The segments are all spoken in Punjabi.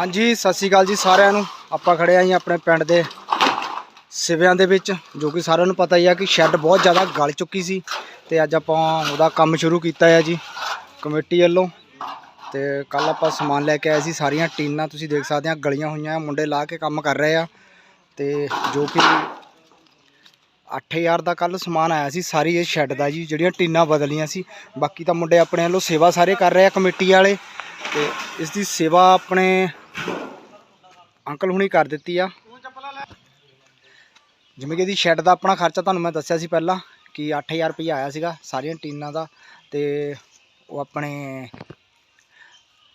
ਹਾਂਜੀ, ਸਤਿ ਸ਼੍ਰੀ ਅਕਾਲ ਜੀ ਸਾਰਿਆਂ ਨੂੰ। ਆਪਾਂ ਖੜੇ ਆਂ ਜੀ ਆਪਣੇ ਪਿੰਡ ਦੇ ਸਿਵਿਆਂ ਦੇ ਵਿੱਚ, ਜੋ ਕਿ ਸਾਰਿਆਂ ਨੂੰ ਪਤਾ ਹੀ ਆ ਕਿ ਸ਼ੈੱਡ ਬਹੁਤ ਜ਼ਿਆਦਾ ਗਲ ਚੁੱਕੀ ਸੀ ਤੇ ਅੱਜ ਆਪਾਂ ਉਹਦਾ ਕੰਮ ਸ਼ੁਰੂ ਕੀਤਾ ਹੈ ਜੀ, ਕਮੇਟੀ ਵੱਲੋਂ। ਤੇ ਕੱਲ ਆਪਾਂ ਸਮਾਨ ਲੈ ਕੇ ਆਏ ਸੀ, ਸਾਰੀਆਂ ਟੀਨਾਂ ਤੁਸੀਂ ਦੇਖ ਸਕਦੇ ਆ, ਗਲੀਆਂ ਹੋਈਆਂ, ਮੁੰਡੇ ਲਾ ਕੇ ਕੰਮ ਕਰ ਰਹੇ ਆ। ਤੇ ਜੋ ਕਿ 8000 ਦਾ ਕੱਲ ਸਮਾਨ ਆਇਆ ਸੀ, ਸਾਰੀ ਇਹ ਸ਼ੈੱਡ ਦਾ ਜੀ, ਜਿਹੜੀਆਂ ਟੀਨਾਂ ਬਦਲੀਆਂ ਸੀ। ਬਾਕੀ ਤਾਂ ਮੁੰਡੇ ਆਪਣੇ ਵੱਲੋਂ ਸੇਵਾ ਸਾਰੇ ਕਰ ਰਹੇ ਆ ਕਮੇਟੀ ਵਾਲੇ। ਤੇ ਇਸ ਦੀ ਸੇਵਾ ਆਪਣੇ ਅੰਕਲ ਹੁਣੀ ਕਰ ਦਿੱਤੀ ਆ। ਜਿਵੇਂ ਕਿ ਇਹਦੀ ਸ਼ੈੱਡ ਦਾ ਆਪਣਾ ਖਰਚਾ ਤੁਹਾਨੂੰ ਮੈਂ ਦੱਸਿਆ ਸੀ ਪਹਿਲਾਂ ਕਿ 8000 ਰੁਪਏ ਆਇਆ ਸੀਗਾ ਸਾਰੀਆਂ ਟੀਨਾਂ ਦਾ ਤੇ ਉਹ ਆਪਣੇ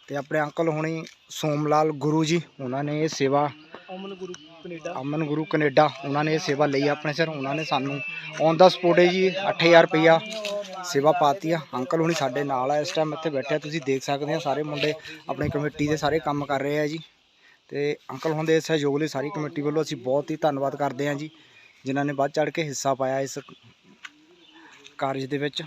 ਤੇ ਆਪਣੇ ਅੰਕਲ ਹੁਣੀ ਸੋਮਲਾਲ ਗੁਰੂ ਜੀ ਉਹਨਾਂ ਨੇ ਇਹ ਸੇਵਾ ਅਮਨ ਗੁਰੂ ਕੈਨੇਡਾ। ਅਮਨ ਗੁਰੂ ਕੈਨੇਡਾ ਉਹਨਾਂ ਨੇ ਇਹ ਸੇਵਾ ਲਈ ਆ ਆਪਣੇ ਸਿਰ ਉਹਨਾਂ ਨੇ ਸਾਨੂੰ ਔਨ ਦਾ ਸਪੋਟ ਹੈ ਜੀ 8000 ਰੁਪਇਆ ਸੇਵਾ ਪਾਤੀ ਆ। ਅੰਕਲ ਹੁਣੀ ਸਾਡੇ ਨਾਲ ਆ ਇਸ ਟਾਈਮ ਇੱਥੇ ਬੈਠੇ ਆ ਤੁਸੀਂ ਦੇਖ ਸਕਦੇ ਹੋ ਸਾਰੇ ਮੁੰਡੇ ਆਪਣੀ ਕਮੇਟੀ ਦੇ ਸਾਰੇ ਕੰਮ ਕਰ ਰਹੇ ਆ ਜੀ। ਤੇ ਅੰਕਲ ਹੁਣ ਦੇ ਸਹਿਯੋਗ ਲਈ ਸਾਰੀ ਕਮੇਟੀ ਵੱਲੋਂ ਅਸੀਂ ਬਹੁਤ ਹੀ ਧੰਨਵਾਦ ਕਰਦੇ ਹਾਂ ਜੀ, ਜਿਨ੍ਹਾਂ ਨੇ ਵੱਧ ਚੜ ਕੇ ਹਿੱਸਾ ਪਾਇਆ ਇਸ ਕਾਰਜ ਦੇ ਵਿੱਚ।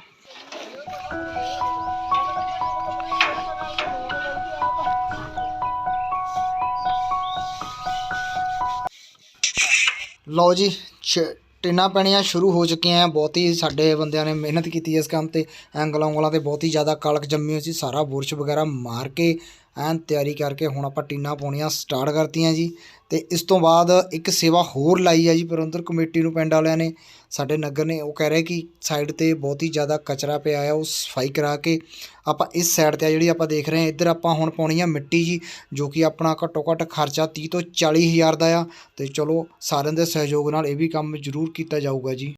ਲਓ ਜੀ, ਛ- ਪੈਣੀਆਂ ਸ਼ੁਰੂ ਹੋ ਚੁੱਕੀਆਂ ਆ ਬਹੁਤ ਹੀ ਸਾਡੇ ਬੰਦਿਆਂ ਨੇ ਮਿਹਨਤ ਕੀਤੀ ਇਸ ਕੰਮ ਤੇ, ਐਂਗਲਾਂ ਉਂਗਲਾਂ ਤੇ ਬਹੁਤ ਹੀ ਜ਼ਿਆਦਾ ਕਲਕ ਜੰਮੀ ਹੋਈ ਸੀ, ਸਾਰਾ ਬੁਰਸ਼ ਵਗੈਰਾ ਮਾਰ ਕੇ ਐਨ ਤਿਆਰੀ ਕਰਕੇ ਹੁਣ ਆਪਾਂ ਟੀਨਾਂ ਪਾਉਣੀਆਂ ਸਟਾਰਟ ਕਰਤੀਆਂ ਜੀ। ਤੇ ਇਸ ਤੋਂ ਬਾਅਦ ਇੱਕ ਸੇਵਾ ਹੋਰ ਲਾਈ ਆ ਜੀ ਪ੍ਰਬੰਧਕ ਕਮੇਟੀ ਨੂੰ, ਪਿੰਡ ਵਾਲਿਆਂ ਨੇ। ਸਾਡੇ ਨਗਰ ਨੇ ਉਹ ਕਹਿ ਰਹੇ ਕਿ ਸਾਈਡ ਤੇ ਬਹੁਤ ਹੀ ਜ਼ਿਆਦਾ ਕਚਰਾ ਪਿਆ ਆ, ਉਹ ਸਫ਼ਾਈ ਕਰਾ ਕੇ ਆਪਾਂ ਇਸ ਸਾਈਡ ਤੇ ਆ ਜਿਹੜੀ ਆਪਾਂ ਦੇਖ ਰਹੇ ਹਾਂ, ਇੱਧਰ ਆਪਾਂ ਹੁਣ ਪਾਉਣੀ ਆ ਮਿੱਟੀ ਜੀ, ਜੋ ਕਿ ਆਪਣਾ ਘੱਟੋ ਘੱਟ ਖਰਚਾ 30 ਤੋਂ 40 ਹਜ਼ਾਰ ਦਾ ਆ। ਤੇ ਚਲੋ ਸਾਰਿਆਂ ਦੇ ਸਹਿਯੋਗ ਨਾਲ ਇਹ ਵੀ ਕੰਮ ਜ਼ਰੂਰ ਕੀਤਾ ਜਾਊਗਾ ਜੀ।